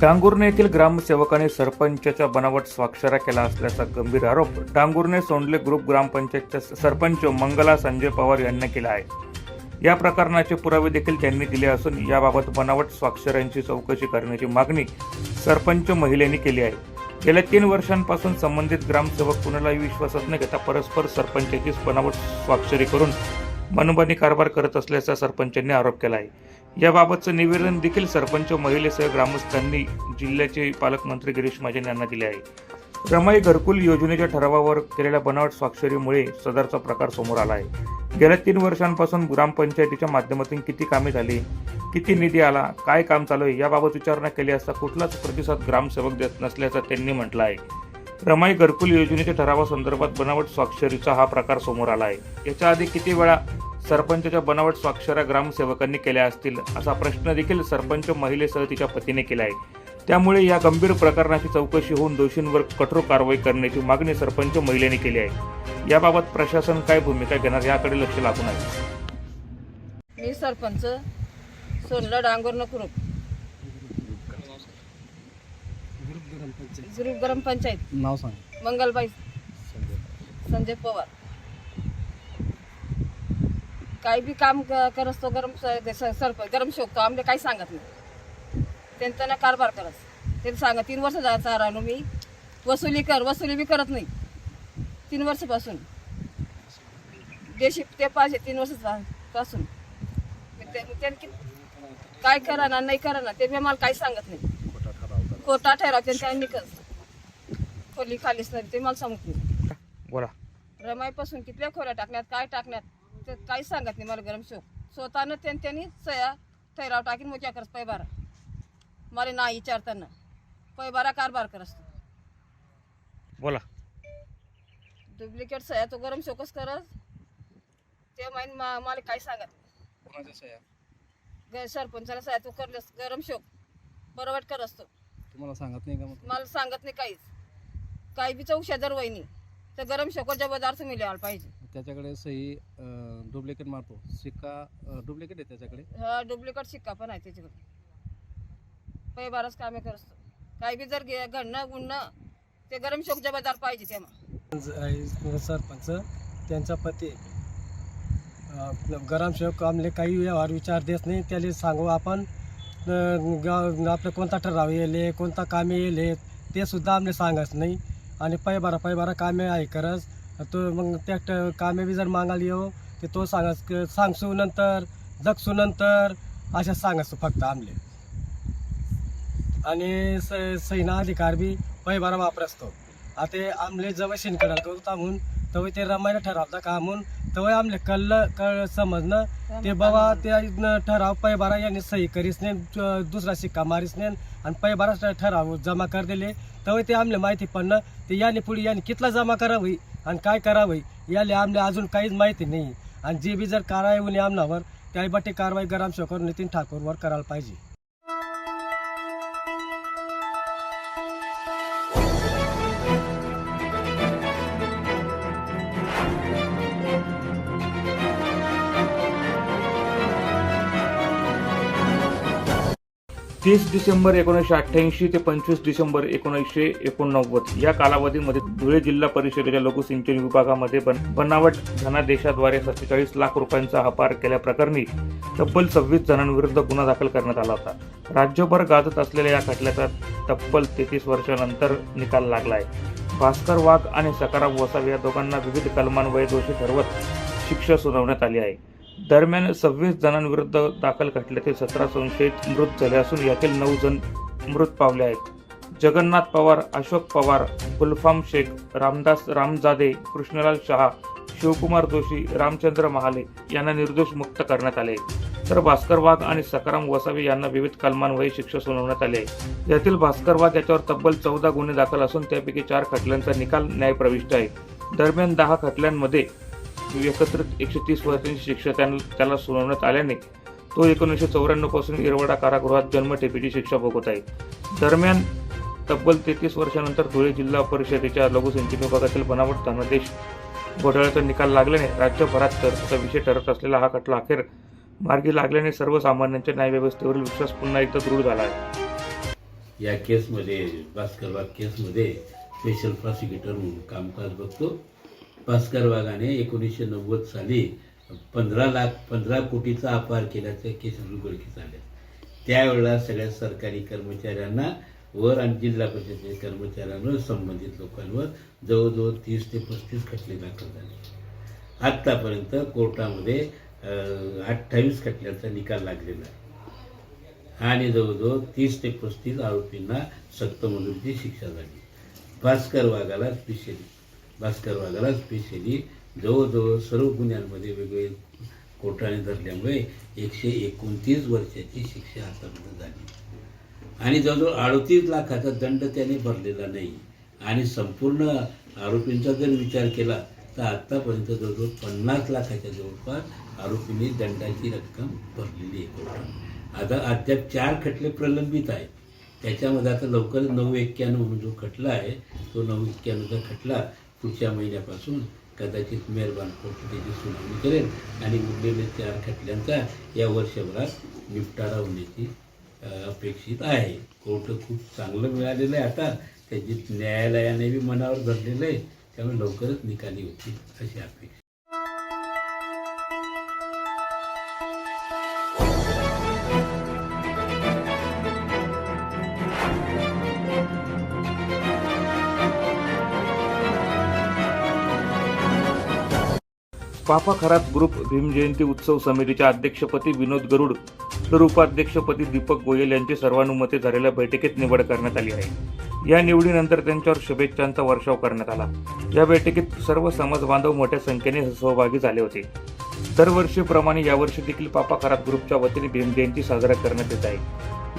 डांगुर्णे येथील ग्रामसेवकाने सरपंचाच्या बनावट स्वाक्षऱ्या केला असल्याचा गंभीर आरोप डांगुर्णे सोंडले ग्रुप ग्रामपंचायतच्या सरपंच मंगला संजय पवार यांनी केला आहे. या प्रकरणाचे पुरावे देखील त्यांनी दिले असून याबाबत बनावट स्वाक्षऱ्यांची चौकशी करण्याची मागणी सरपंच महिलेने केली आहे. गेल्या तीन वर्षांपासून संबंधित ग्रामसेवक कुणालाही विश्वासात न घेता परस्पर सरपंचाचीच बनावट स्वाक्षरी करून मनमानी कारभार करत असल्याचा सरपंचांनी आरोप केला आहे. याबाबतचं निवेदन देखील सरपंच महिलेसह ग्रामस्थांनी जिल्ह्याचे पालकमंत्री गिरीश महाजन यांना दिले आहे. रमाई घरकुल योजनेच्या ठरावावर केलेल्या बनावट स्वाक्षरीमुळे सदरचा प्रकार समोर आला आहे. गेल्या तीन वर्षांपासून ग्रामपंचायतीच्या माध्यमातून किती कामे झाली किती निधी आला काय काम चालू आहे याबाबत विचारणा केली असता कुठलाच प्रतिसाद ग्रामसेवक देत नसल्याचं त्यांनी म्हटलं आहे. रमाई घरकुल योजनेच्या ठरावासंदर्भात बनावट स्वाक्षरीचा हा प्रकार समोर आला आहे. याच्या आधी किती वेळा सरपंचाच्या बनावट स्वाक्षऱ्या ग्रामसेवकांनी केल्या असतील असा प्रश्न देखील सरपंच महिलेसह तिच्या पतीने केला आहे. त्यामुळे या गंभीर प्रकरणाची चौकशी होऊन दोषींवर कठोर कारवाई करण्याची मागणी सरपंच महिलेने केली आहे. याबाबत प्रशासन काय भूमिका घेणार याकडे लक्ष लागून आहे. मी सरपंच सोनला डांगोर नकुरूप ग्रुप ग्रामपंचायत. नाव सांग. मंगलबाई. संजय पवार. काही बी काम करस तो गरम सरप गरम शोकतो आमले काही सांगत नाही. त्यांचा ना कारभार करस. ते सांगा तीन वर्ष जायचा राहिलो मी. वसुली कर वसुली बी करत नाही. तीन वर्षापासून. देशी ते पाहिजे तीन वर्षपासून. मग ते- मग त्यांनी काय करा ना नाही करा ना ते बी मला काही सांगत नाही. कोर्टा ठरवते त्यांनी कस खोली खालीच नाही ते मला सांगत नाही. बोला. रमाईपासून कितल्या खोऱ्या टाकण्यात काय टाकण्यात? ते काही सांगत नाही मला गरम शोक स्वतःनं त्यां त्यांनी सया ठराव टाकीन मोठ्या करस पैबारा. मला नाही विचारताना. पैबारा कारभार करस बोला. डुप्लिकेट सया तो गरम शोकच करस? ते माहीन मा मला काही सांगत नाही. कोणाच्या सह्या ग सरपंचाला सया तो करलस गरम शोक बरोबर करस तो. तुम्हाला सांगत नाही का मग? मला सांगत नाही काहीच. काही बी चौक शेजार वहिनी तर गरम शोकर जबरदार तुम्ही लिहायला पाहिजे. त्याच्याकडे सही डुप्लिकेट मारतो. सिक्का डुप्लिकेट आहे त्याच्याकडे? हा डुप्लिकेट शिक्का पण आहे त्याच्याकडे. पै बाराच कामे करतो. काही बी जर गे- घडणं गुणणं ते गरम शोक जबाबदार पाहिजे तेव्हा. सरपंच त्यांचा पती. अं, ग्रामसेवक आमले काही व्यवहार विचार देत नाही. त्याला सांगू आपण अं, गाव आपलं कोणता ठराव येले कोणता कामे येले ते सुद्धा आमले सांगत नाही. आणि पैबारा पैबारा कामे आहे करस तो मग त्या कामे बी जर मागायला येऊ ते तो सांगस सांगसू नंतर जगसू नंतर अशा सांगस फक्त आमले. आणि स सैना अधिकार बी पैबारा वापरसतो आता आमले जवळ शिनकडाल करू म्हणून तवय ते रमायला ठरावता का म्हणून तवय आमले कळलं कळ समजणं. ते बाबा ते ठराव पैबारा यांनी सही करीस ने दुसरा शिक्का मारीस ने आणि पैबारा ठराव जमा कर दिले. तवय ते आमले माहिती पडणं ते याने पुढे याने कितला जमा करावी आणि काय करावं? याले आमले अजून काहीच माहिती नाही. आणि जे बी जर कारवाई होऊन आमनावर त्याही कारवाई गरम शेखर नितीन ठाकूरवर करायला पाहिजे. तीस डिसेंबर एकोणीसशे अठ्ठ्याऐंशी ते पंचवीस डिसेंबर एकोणीसशे एकोणनव्वद. या कालावधीमध्ये धुळे जिल्हा परिषदेच्या लघुसिंचन विभागामध्ये बन बनावट धनादेशाद्वारे सत्तेचाळीस लाख रुपयांचा अपार केल्याप्रकरणी तब्बल सव्वीस जणांविरुद्ध गुन्हा दाखल करण्यात आला होता. राज्यभर गाजत असलेल्या या खटल्याचा तब्बल तेहतीस वर्षानंतर निकाल लागला आहे भास्कर वाघ आणि सकाराम वसावे या दोघांना विविध कलमान्वये दोषी ठरवत शिक्षा सुनावण्यात आली आहे. दरम्यान सव्वीस जणांविरुद्ध दाखल खटल्यातील सतरा संशयित मृत झाले असून यातील नऊ जण मृत पावले आहेत. जगन्नाथ पवार अशोक पवार गुलफाम शेख रामदास रामजादे कृष्णलाल शहा शिवकुमार जोशी रामचंद्र महाले यांना निर्दोष मुक्त करण्यात आले. तर भास्कर वाघ आणि सकाराम वसावे यांना विविध कलमान्वये शिक्षा सुनावण्यात आली आहे. यातील भास्कर वाघ याच्यावर तब्बल चौदा गुन्हे दाखल असून त्यापैकी चार खटल्यांचा निकाल न्यायप्रविष्ट आहे. दरम्यान दहा खटल्यांमध्ये म्हणजे एकत्र एकशे तीस वर्षांची शिक्षा त्याला सुनावण्यात आल्याने तो एकोणीसशे चौऱ्याण्णवपासून इरवाडा कारागृहात जन्मठेपीची शिक्षा भोगत आहे. दरम्यान तब्बल तेहतीस वर्षानंतर धुळे जिल्हा परिषदेच्या लघुसिंचन विभागातील बनावट धनादेश घोटाळ्याचा निकाल लागल्याने राज्यभरात चर्चेचा विषय ठरत असलेला हा खटला अखेर मार्गी लागल्याने सर्वसामान्यांच्या न्यायव्यवस्थेवरील विश्वास पुन्हा एकदा दृढ झाला आहे. या केसमध्ये भास्कर केसमध्ये स्पेशल प्रॉसिक्युटर म्हणून कामकाज बघतो. भास्कर वाघाने एकोणीसशे नव्वद साली पंधरा लाख पंधरा कोटीचा अपहार केल्याचे केस उघडकीस आले. त्यावेळेला सगळ्या सरकारी कर्मचाऱ्यांना वर आणि जिल्हा परिषदेच्या कर्मचाऱ्यांवर संबंधित लोकांवर जवळजवळ तीस ते पस्तीस खटले दाखल झाले. आत्तापर्यंत कोर्टामध्ये अठ्ठावीस खटल्यांचा निकाल लागलेला आहे. आणि जवळजवळ तीस ते पस्तीस आरोपींना सक्तमजुरीची शिक्षा झाली. भास्कर वाघाला स्पेशली भास्कर वाघाला स्पेशली जवळजवळ सर्व गुन्ह्यांमध्ये वेगवेगळे कोर्टाने धरल्यामुळे एकशे एकोणतीस वर्षाची शिक्षा आतापर्यंत झाली. आणि जवळजवळ अडतीस लाखाचा दंड त्याने भरलेला नाही. आणि संपूर्ण आरोपींचा जर विचार केला तर आत्तापर्यंत जवळजवळ पन्नास लाखाच्या जवळपास आरोपींनी दंडाची रक्कम भरलेली आहे कोर्टात आता अद्याप चार खटले प्रलंबित आहेत. त्याच्यामध्ये आता लवकर नऊ एक्क्याण्णव म्हणून जो खटला आहे तो नऊ एक्क्याण्णवचा खटला पुढच्या महिन्यापासून कदाचित मेहरबान कोर्ट त्याची सुनावणी करेल आणि उरलेले चार खटल्यांचा या वर्षभरात निपटारा होण्याची अपेक्षित आहे. कोर्ट खूप चांगलं मिळालेलं आहे आता. त्याची न्यायालयाने बी मनावर धरलेलं आहे. त्यामुळे लवकरच निकाली होती अशी अपेक्षा. पापा खरात ग्रुप भीमजयंती उत्सव समितीच्या अध्यक्षपदी विनोद गरुड तर उपाध्यक्षपदी दीपक गोयल यांची सर्वानुमते झालेल्या बैठकीत निवड करण्यात आली आहे. या निवडीनंतर त्यांच्यावर शुभेच्छांचा वर्षाव करण्यात आला. या बैठकीत सर्व समाज बांधव मोठ्या संख्येने सहभागी झाले होते. दरवर्षीप्रमाणे यावर्षी देखील पापा खरात ग्रुपच्या वतीने भीम जयंती साजरा करण्यात येत आहे.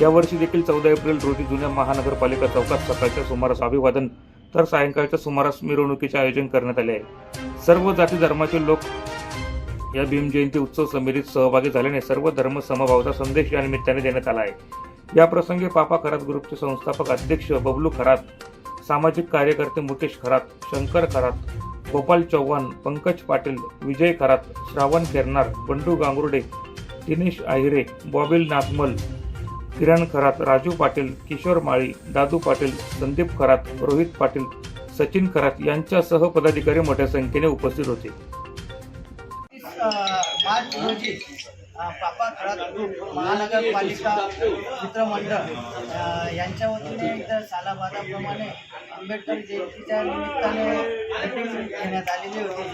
यावर्षी देखील चौदा एप्रिल रोजी जुन्या महानगरपालिका चौकात सकाळच्या सुमारास अभिवादन तर सायंकाळच्या सुमारास मिरवणुकीचे आयोजन करण्यात आले आहे. सर्व जाती धर्माचे लोक या भीमजयंती उत्सव समितीत सहभागी झाल्याने सर्व धर्म समभावाचा संदेश या निमित्ताने देण्यात आला आहे. या प्रसंगी पापा खरात ग्रुपचे संस्थापक अध्यक्ष बबलू खरात सामाजिक कार्यकर्ते मुकेश खरात शंकर खरात गोपाल चव्हाण पंकज पाटील विजय खरात श्रावण केरनार बंडू गांगुर्डे दिनेश आहिरे बॉबिल नागमल किरण खरात राजू पाटील किशोर माळी दादू पाटील संदीप खरात रोहित पाटील सचिन खरात यांच्यासह पदाधिकारी मोठ्या संख्येने उपस्थित होते. मार्च रोजी पापा खरात महानगरपालिका मित्रमंडळ यांच्या वतीने इथं सालाबादाप्रमाणे आंबेडकर जयंतीच्या निमित्ताने मीटिंग घेण्यात आलेली होती.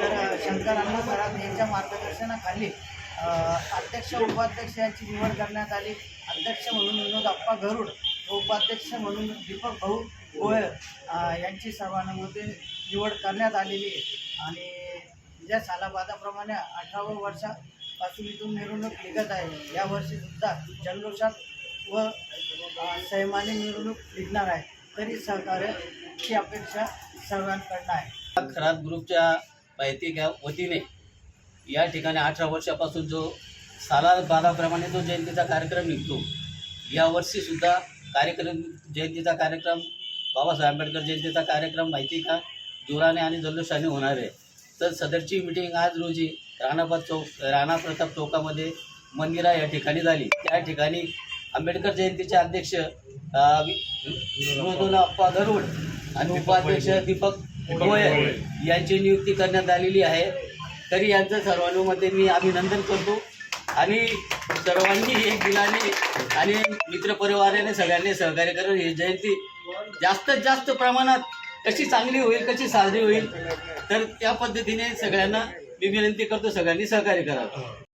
तर अ, शंकर अण्णा खरात यांच्या मार्गदर्शनाखाली अध्यक्ष उपाध्यक्ष यांची निवड करण्यात आली. अध्यक्ष म्हणून विनोद अप्पा गरुड व उपाध्यक्ष म्हणून दीपक भाऊ गोयल यांची सर्वानुमते निवड करण्यात आलेली आहे. आणि ज्या सालाबादाप्रमाणे अठराव्या वर्षापासून इथून मिरवणूक निघत आहे या वर्षी जल्लोषात व सैमाने संयमाने मिरवणूक निघणार आहे. तरी सहकार्याची अपेक्षा सर्वांकडनं आहे. खरात ग्रुपच्या माहिती घ्या वतीने. या ठिकाणी अठरा वर्षापासून जो साला बादाप्रमाणे जो जयंतीचा कार्यक्रम निघतो यावर्षीसुद्धा कार्यक्रम जयंतीचा कार्यक्रम बाबासाहेब आंबेडकर जयंतीचा कार्यक्रम माहिती का? जोराने आणि जल्लोषाने होणार आहे. तर सदरची मिटिंग आज रोजी राणापात चौक राणा प्रताप चौकामध्ये मंदिरा या ठिकाणी झाली. त्या ठिकाणी आंबेडकर जयंतीचे अध्यक्ष अप्पा गरुड आणि उपाध्यक्ष दीपक गोयल. यांची नियुक्ती करण्यात आलेली आहे. तरी यांचं सर्वानुमते मी अभिनंदन करतो. आणि सर्वांनी एक दिलाने आणि मित्रपरिवाराने सगळ्यांनी सहकार्य करून ही जयंती जास्तीत जास्त प्रमाणात कशी चांगली होईल कशी साजरी होईल तर त्या पद्धतीने सगळ्यांना मी विनंती करतो सगळ्यांनी सहकार्य करावं.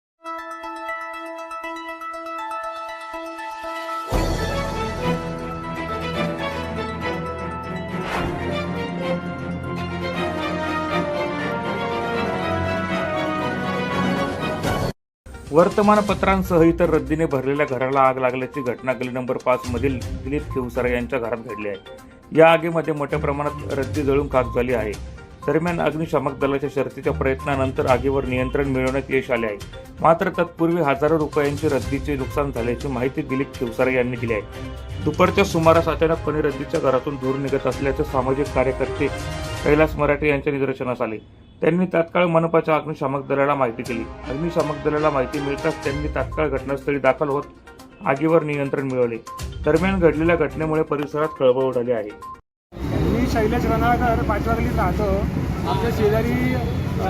वर्तमानपत्रांसह इतर रद्दीने भरलेल्या घराला आग लागल्याची घटना गली नंबर पाच मधील दिलीप खिवसारा यांच्या घरात घडली आहे. या आगीमध्ये मोठ्या प्रमाणात रद्दी जळून खाक झाली आहे. दरम्यान अग्निशामक दलाच्या शर्तीच्या प्रयत्नानंतर आगीवर नियंत्रण मिळवण्यात यश आले आहे. मात्र तत्पूर्वी हजारो रुपयांची रद्दीचे नुकसान झाल्याची माहिती दिलीप खेवसारे यांनी दिली आहे. दुपारच्या सुमारास अचानकपणे रद्दीच्या घरातून धूर निघत असल्याचे सामाजिक कार्यकर्ते कैलास मराठे यांच्या निदर्शनास आले. त्यांनी तात्काळ मनपाच्या अग्निशामक दलाला माहिती केली. अग्निशामक दलाला माहिती मिळताच त्यांनी तात्काळ घटनास्थळी दाखल होत आगीवर नियंत्रण मिळवले. दरम्यान घडलेल्या घटनेमुळे परिसरात खळबळ उडाली आहे. मी शैलेश रनाळकर पाचवागली राहतो आमच्या शेजारी अ,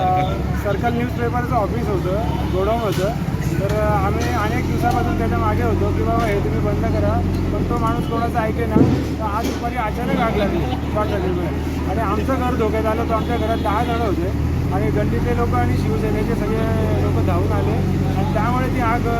सर्कल न्यूजपेपरचं ऑफिस होतं गोडाऊन होतं. तर आम्ही अनेक दिवसापासून त्याच्यामागे होतो की बाबा हे तुम्ही बंद करा पण तो माणूस कोणाचं ऐके ना तर आज दुपारी अचानक आग लागली शॉर्ट सर्किटमुळे आणि आमचं घर धोक्यात आलं तर आमच्या घरात दहा जणं होते. आणि गल्लीतले लोक आणि शिवसेनेचे सगळे लोक धावून आले. आणि त्यामुळे ती आग अ,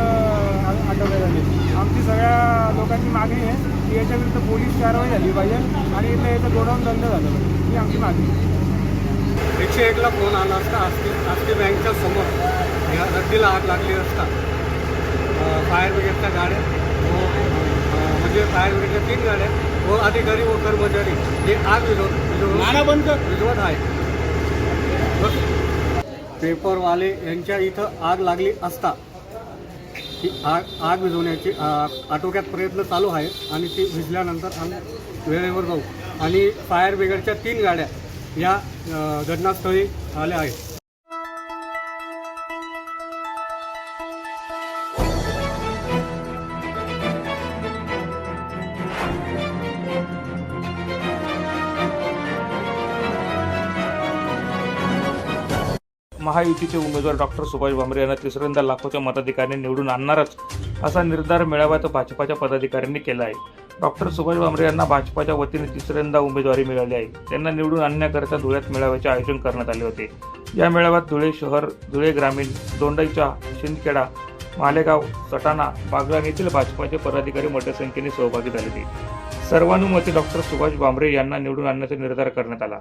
आटोक्यात आली. आमची सगळ्या लोकांची मागणी आहे की याच्याविरुद्ध पोलीस कारवाई झाली पाहिजे आणि इथलं याचं गोडाऊन बंद झालं पाहिजे. ही आमची मागणी एकशे एकला फोन आला असता आस्ती आस्ती बँकच्या समोर. ह्या रद्दीला आग लागली असता. फायर ब्रिगेडच्या गाड्या. व अ, म्हणजे फायर ब्रिगेडच्या तीन गाड्या. व अधिकारी व कर्मचारी. हे आग विझवत बंद विझवत आहे पेपरवाले यांच्या इथं आग लागली असता. ही आग आग विझवण्याची आटोक्यात प्रयत्न चालू आहे आणि ती विझल्यानंतर आम्ही वेळेवर जाऊ. आणि फायर ब्रिगेडच्या तीन गाड्या या घटनास्थळी आल्या आहेत. महायुतीचे उमेदवार डॉक्टर सुभाष भामरे यांना तिसऱ्यांदा लाखोच्या मताधिकाऱ्यांनी निवडून आणणारच असा निर्धार मिळाव्यात भाजपाच्या पदाधिकाऱ्यांनी केला आहे डॉक्टर सुभाष भामरे यांना भाजपाच्या वतीने तिसऱ्यांदा उमेदवारी मिळाली आहे. त्यांना निवडून आणण्याकरता धुळ्यात मेळाव्याचे आयोजन करण्यात आले होते. या मेळाव्यात धुळे शहर धुळे ग्रामीण दोंडाईचा शिंदखेडा मालेगाव सटाणा बागलाण येथील भाजपाचे पदाधिकारी मोठ्या संख्येने सहभागी झाले होते. सर्वानुमते डॉक्टर सुभाष भामरे यांना निवडून आणण्याचा निर्धार करण्यात आला.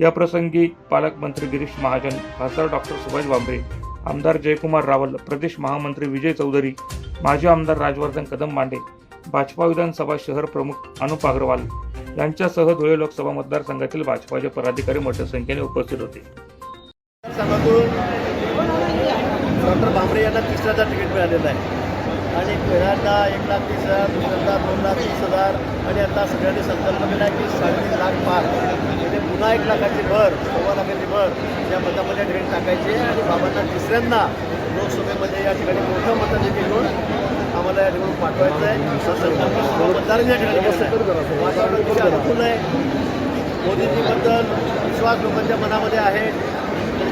या प्रसंगी पालकमंत्री गिरीश महाजन खासदार डॉक्टर सुभाष भांबरे आमदार जयकुमार रावल प्रदेश महामंत्री विजय चौधरी माजी आमदार राजवर्धन कदम मांडे भाजपा विधानसभा शहर प्रमुख अनुप अग्रवाल यांच्यासह धुळे लोकसभा मतदारसंघातील भाजपाचे पदाधिकारी मोठ्या संख्येने उपस्थित होते. डॉक्टर भांबरे यांना तिसऱ्याचा तिकीट मिळालेलं आहे. आणि पहिल्यांदा एक लाख तीस हजार दुसऱ्यांदा दोन लाख तीस हजार आणि आता सगळ्यांनी संकल्प केला आहे की साडेतीन लाख पार. म्हणजे पुन्हा एक लाखाची भर सव्वा लाखाची भर या मतामध्ये या टाकायची आणि बाबांना तिसऱ्यांदा लोकसभेमध्ये या ठिकाणी मोठं मताधिक्य घेऊन आम्हाला या ठिकाणी पाठवायचं आहे. असा मतदारांनी या ठिकाणी आहे. वातावरण अनुकूल आहे? मोदीजीबद्दल विश्वास लोकांच्या मनामध्ये आहे.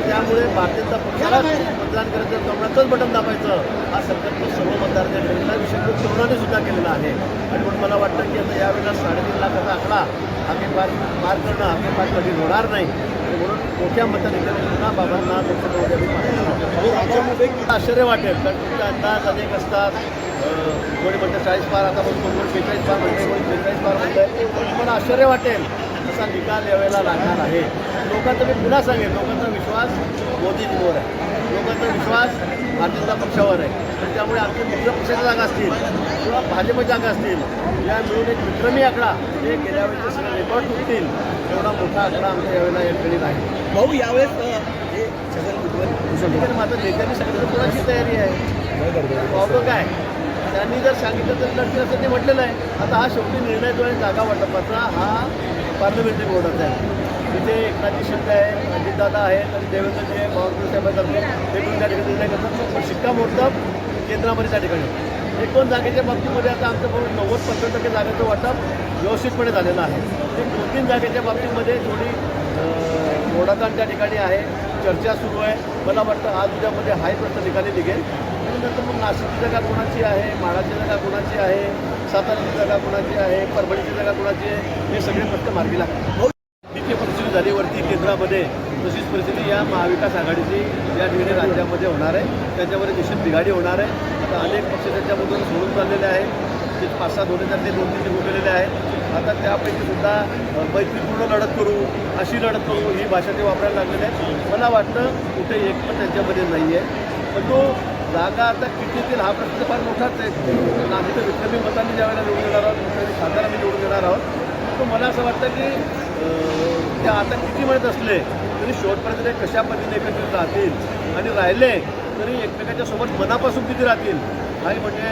त्यामुळे भारतीय जनता पक्षाला मतदान करायचं कमळाचंच बटन दाबायचं. हा संकल्प सर्व मतदारांच्या ठेवलेला विषय विशेषतः तरुणांनी सुद्धा केलेला आहे. आणि म्हणून मला वाटतं की आता यावेळेला साडेतीन लाखाचा आकडा आम्ही पार पार करणं आम्ही पार कधी होणार नाही. म्हणून मोठ्या मताने बाबांना आश्चर्य वाटेल कारण तुमचे अंदाज अनेक असतात. कोणी म्हणतं चाळीस पार आता म्हणतो कोणी बेचाळीस पार म्हणते कोणी बेचाळीस पार म्हणतंय. पण आश्चर्य वाटेल. असा निकाल यावेळेला लागणार आहे. लोकांचा मी पुन्हा सांगेन. लोकांचा विश्वास मोदींवर आहे. लोकांचा विश्वास भारतीय जनता पक्षावर आहे. आणि त्यामुळे आमचे मित्र पक्षाच्या जागा असतील किंवा भाजप जागा असतील या मिळून एक विक्रमी आकडा जे गेल्या वेळेचे सगळे रेकॉर्ड तुटतील. एवढा मोठा आकडा आमच्या यावेळेला या ठिकाणी आहे भाऊ यावेळेस माझं नेत्यांनी सांगितलं कोणाची तयारी आहे? वावरं काय? त्यांनी जर सांगितलं तर लढतील असं ते म्हटलेलं आहे. आता हा शेवटी निर्णय जो आहे जागा वाटपाचा हा पार्लमेंटरी बोर्डाचा आहे. तिथे एकनाथजी शिंदे आहे अजितदादा आहेत आणि देवेंद्रजी आहे बावनकुळे साहेबांसारखे ते त्या ठिकाणी करतात शिक्कामोर्तब केंद्रामध्ये त्या ठिकाणी एकूण जागेच्या बाबतीमध्ये आता आमचं बघून नव्वद पंच्याण्णव टक्के जागेचं वाटप व्यवस्थितपणे झालेलं आहे. ते दोन तीन जागेच्या बाबतीमध्ये थोडी अं, त्या ठिकाणी आहे. चर्चा सुरू आहे. मला वाटतं आज उद्यामध्ये हाय प्रश्न ठिकाणी निघेल. म्हणलं तर मग नाशिकची जागा कोणाची आहे माळाची जागा कोणाची आहे साताराची जागा कोणाची आहे परभणीची जागा कोणाची आहे हे सगळे प्रश्न मार्गी लागतात. तिथे परिस्थिती झाली वरती केंद्रामध्ये तशीच परिस्थिती या महाविकास आघाडीची या ठिकाणी राज्यामध्ये होणार आहे. त्याच्यामध्ये निश्चित बिघाडी होणार आहे. आता अनेक पक्ष त्याच्यामधून सोडून चाललेले आहेत. ते पाच सहा दोन हजार ते दोन तीन निघून आहेत. आता त्यापैकी सुद्धा मैत्रीपूर्ण लढत करू अशी लढत करू ही भाषा ते वापरायला लागलेली आहे मला वाटतं कुठे एक पण त्यांच्यामध्ये नाही आहे पण तो जागा आता किती येतील हा प्रश्न फार मोठाच आहे. आम्ही तर विक्रमी मतांनी ज्यावेळेला निवडून येणार आहोत विक्रमी खासदारांनी निवडून येणार आहोत. तर मला असं वाटतं की ते आता किती म्हणत असले तरी शेवटपर्यंत ते कशा पद्धतीने एकत्रित राहतील आणि राहिले तरी एकमेकाच्या सोबत मनापासून किती राहतील? हाही म्हणजे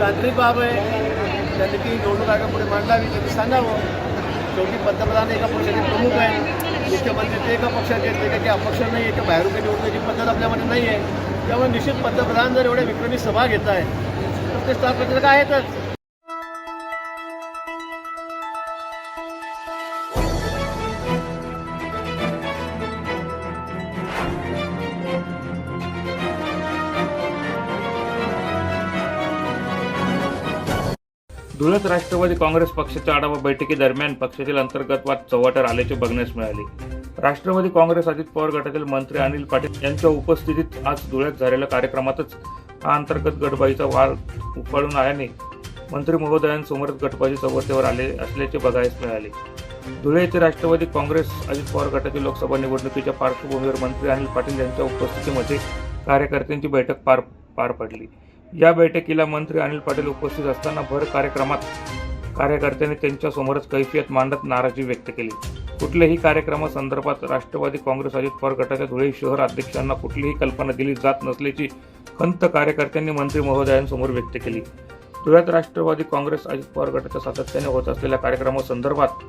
तांत्रिक बाब आहे त्यांनी ती निवडणूक आयोगापुढे मांडावी त्यांनी सांगावं शेवटी पंतप्रधान एका पक्षाचे प्रमुख आहे मुख्यमंत्री ते एका पक्षाचे ते काही अपक्ष नाही आहे किंवा बाहेरून काही निवडण्याची पद्धत आपल्यामध्ये नाही आहे त्यामुळे निश्चित पंतप्रधान जर एवढ्या विक्रमी सभा घेत आहे तर ते स्थापत्र काय येतच धुळ्यात राष्ट्रवादी काँग्रेस पक्षाच्या आढावा बैठकीदरम्यान पक्षातील अंतर्गत वाद चव्हाट्यावर आल्याचे बघण्यास मिळाले. राष्ट्रवादी काँग्रेस अजित पवार गटातील मंत्री अनिल पाटील यांच्या उपस्थितीत आज धुळ्यात झालेल्या कार्यक्रमातच हा अंतर्गत गटबाजीचा वाद उफाळून आल्याने मंत्री महोदयांसमोरच गटबाजी चव्हाट्यावर आले असल्याचे बघायला मिळाले. धुळे येथे राष्ट्रवादी काँग्रेस अजित पवार गटातील लोकसभा निवडणुकीच्या पार्श्वभूमीवर मंत्री अनिल पाटील यांच्या उपस्थितीमध्ये कार्यकर्त्यांची बैठक पार पार पडली. या बैठकीला मंत्री अनिल पाटील उपस्थित असताना भर कार्यक्रमात कार्यकर्त्यांनी त्यांच्या समोरच कैफियत मांडत नाराजी व्यक्त केली. कुठल्याही कार्यक्रमासंदर्भात राष्ट्रवादी काँग्रेस अजित पवार गटाच्या धुळे शहर अध्यक्षांना कुठलीही कल्पना दिली जात नसल्याची खंत कार्यकर्त्यांनी मंत्री महोदयांसमोर व्यक्त केली. धुळ्यात राष्ट्रवादी काँग्रेस अजित पवार गटाच्या सातत्याने होत असलेल्या कार्यक्रमासंदर्भात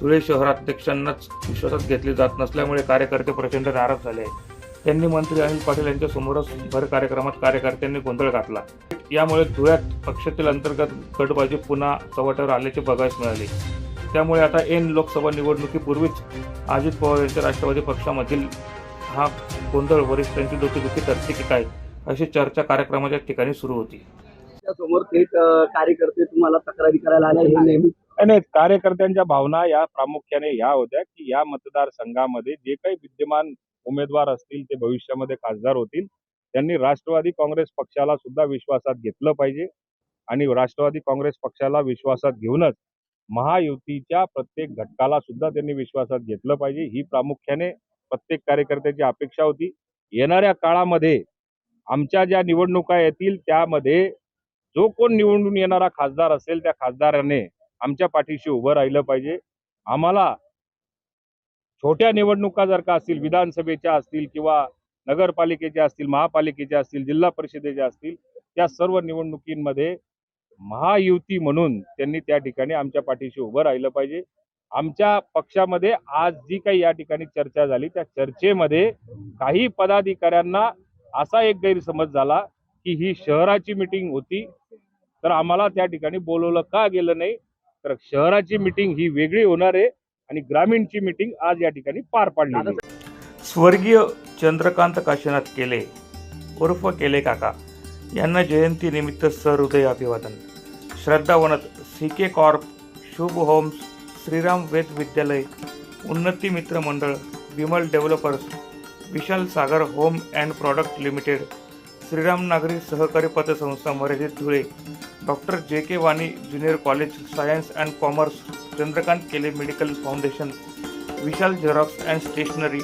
धुळे शहराध्यक्षांनाच विश्वासात घेतले जात नसल्यामुळे कार्यकर्ते प्रचंड नाराज झाले आहेत. त्यांनी मंत्री अनिल पाटील यांच्या समोरच भर कार्यक्रमात कार्यकर्त्यांनी गोंधळ घातला. यामुळे धुळ्यात पक्षातील अंतर्गत गटबाजी पुन्हा चव्हाट्यावर आल्याचे बघायला मिळाले. त्यामुळे आता ऐन लोकसभा निवडणुकीपूर्वीच अजित पवार यांच्या राष्ट्रवादी पक्षामधील हा गोंधळ वरिष्ठांची डोकेदुखी ठरते की काय? अशी चर्चा कार्यक्रमाच्या ठिकाणी सुरू होती. समोर थेट कार्यकर्ते तुम्हाला तक्रारी करायला आले हे नेहमी? नाही, नाही कार्यकर्त्यांच्या भावना या प्रामुख्याने या होत्या की या मतदारसंघामध्ये जे काही विद्यमान उमेदवार असतील ते भविष्यामध्ये खासदार होतील त्यांनी राष्ट्रवादी काँग्रेस पक्षाला सुद्धा विश्वासात घेतलं पाहिजे आणि राष्ट्रवादी काँग्रेस पक्षाला विश्वासात घेऊनच महायुतीच्या प्रत्येक घटकाला सुद्धा त्यांनी विश्वासात घेतलं पाहिजे. ही प्रामुख्याने प्रत्येक कार्यकर्त्याची अपेक्षा होती. येणाऱ्या काळामध्ये आमच्या ज्या निवडणुका येतील त्यामध्ये जो कोण निवडून येणारा खासदार असेल त्या खासदाराने आमच्या पाठीशी उभं राहिलं पाहिजे. आम्हाला छोट्या निवडणुका जर का असतील विधानसभेच्या असतील किंवा नगरपालिकेच्या असतील महापालिकेच्या असतील जिल्हा परिषदेच्या असतील त्या सर्व निवडणुकींमध्ये महायुती म्हणून त्यांनी त्या ठिकाणी आमच्या पाठीशी उभं राहिलं पाहिजे. आमच्या पक्षामध्ये आज जी काही या ठिकाणी चर्चा झाली त्या चर्चेमध्ये काही पदाधिकाऱ्यांना असा एक गैरसमज झाला की ही शहराची मिटिंग होती तर आम्हाला त्या ठिकाणी बोलवलं का गेलं नाही? तर शहराची मिटिंग ही वेगळी होणार आहे. आणि ग्रामीणची मीटिंग आज या ठिकाणी पार पाडली. स्वर्गीय चंद्रकांत काशीनाथ केले उर्फ केले काका यांना जयंतीनिमित्त सहृदय अभिवादन. श्रद्धावनत C K corp Shubh homes Shriram Ved विद्यालय उन्नती मित्र मंडळ Vimal developers Vishal Sagar home and product limited Shriram नागरी सहकारी पतसंस्था मर्यादित Dhule doctor J K Wani junior college science and commerce Chandrakant Kele medical foundation Vishal Xerox and stationery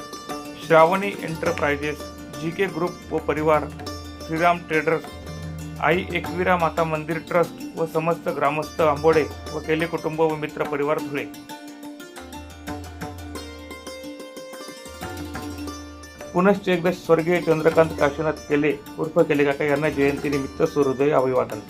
Shravani enterprises G K group व परिवार Shriram traders आई एकविरा माता मंदिर trust व समस्त ग्रामस्थ आंबोडे व केले कुटुंब व मित्र परिवार धुळे. पुनश्च एकदा स्वर्गीय चंद्रकांत काशीनाथ केले उर्फ केले काका यांना जयंतीनिमित्त सूर्योदय अभिवादन.